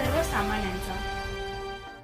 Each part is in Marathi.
सर्वसामान्यांचा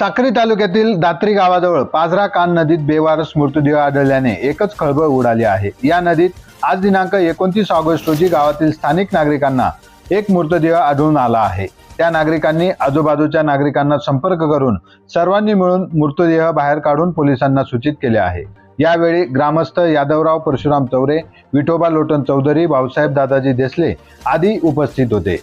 टाकरी तालुक्यातील दात्री गावाजवळ पाझरा कान नदीत बेवारस मृतदेह आढळल्याने एकच खळबळ उडाली आहे. या नदीत आज दिनांक एकोणतीस ऑगस्ट रोजी गावातील स्थानिक नागरिकांना एक मृतदेह आढळून आला आहे. त्या नागरिकांनी आजूबाजूच्या नागरिकांना संपर्क करून सर्वांनी मिळून मृतदेह बाहेर काढून पोलिसांना सूचित केले आहे. यावेळी ग्रामस्थ यादवराव परशुराम चौरे विठोबा लोटन चौधरी भाऊसाहेब दादाजी देसले आदी उपस्थित होते.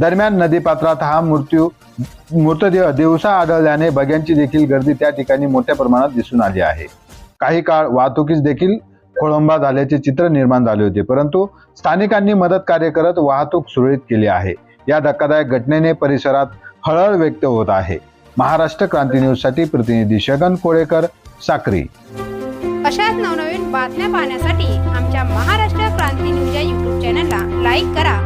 दरम्यान नदीपात्रात हा मृत्यू मृतदेह दिवसा आढळल्याने बग्यांची देखील गर्दी त्या ठिकाणी मोठ्या प्रमाणात दिसून आली आहे. काही काळ वाहतुकीस देखील खोळंबा झाल्याचे चित्र निर्माण झाले होते परंतु स्थानिकांनी मदत कार्य करत वाहतूक सुरळीत केली आहे. या धक्कादायक घटनेने परिसरात हळहळ व्यक्त होत आहे. महाराष्ट्र क्रांती न्यूजसाठी प्रतिनिधी शगन कोळेकर साक्री. अशाच नवनवीन बातम्या पाहण्यासाठी आमच्या महाराष्ट्र क्रांती न्यूज या युट्यूब चॅनलला लाईक करा.